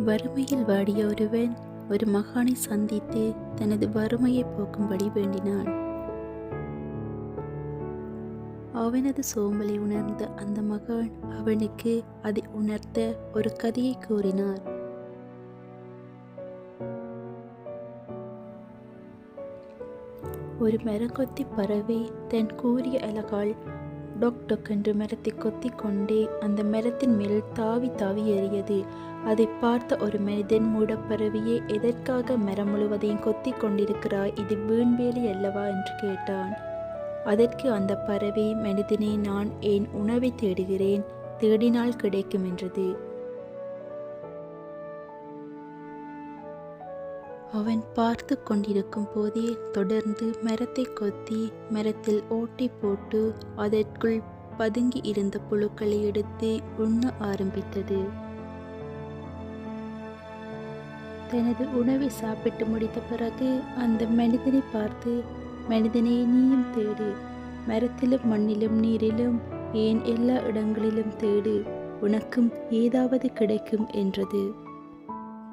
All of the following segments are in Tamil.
வறுமையில் வாடிய ஒருவன் ஒரு மகானை சந்தித்து தனது வறுமையை போக்கும்படி வேண்டினான். அவனது சோம்பலை உணர்ந்த அந்த மகான் அவனுக்கு அதை உணர்த்த ஒரு கதையை கூறினார். ஒரு மரங்கொத்தி பறவை தன் கூறிய அழகால் டொக் டொக் என்று மரத்தை கொத்தி கொண்டே அந்த மரத்தின் மேல் தாவி தாவி எறியது அதை பார்த்த ஒரு மனிதன் மூடப்பறவையே எதற்காக மரம் முழுவதையும் கொத்தி கொண்டிருக்கிறாய்? இது வீண்வேலி அல்லவா என்று கேட்டான். அதற்கு அந்த பறவை மனிதனே நான் என் உணவை தேடுகிறேன்? தேடினால் கிடைக்கும் என்றது. அவன் பார்த்து கொண்டிருக்கும் போதே தொடர்ந்து மரத்தை கொத்தி மரத்தில் ஓட்டி போட்டு அதற்குள் பதுங்கி இருந்த புழுக்களை எடுத்து உண்ண ஆரம்பித்தது. தனது உணவை சாப்பிட்டு முடித்த பிறகு அந்த மனிதனை பார்த்து மனிதனை நீயும் தேடு. மரத்திலும் மண்ணிலும் நீரிலும் ஏன் எல்லா இடங்களிலும் தேடு. உனக்கும் ஏதாவது கிடைக்கும் என்றது.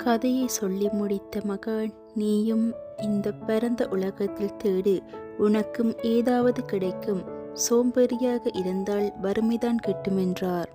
கதையை சொல்லி முடித்த மகன் நீயும் இந்த பரந்த உலகத்தில் தேடு. உனக்கும் ஏதாவது கிடைக்கும். சோம்பேறியாக இருந்தால் வறுமைதான் கிட்டுமென்றார்.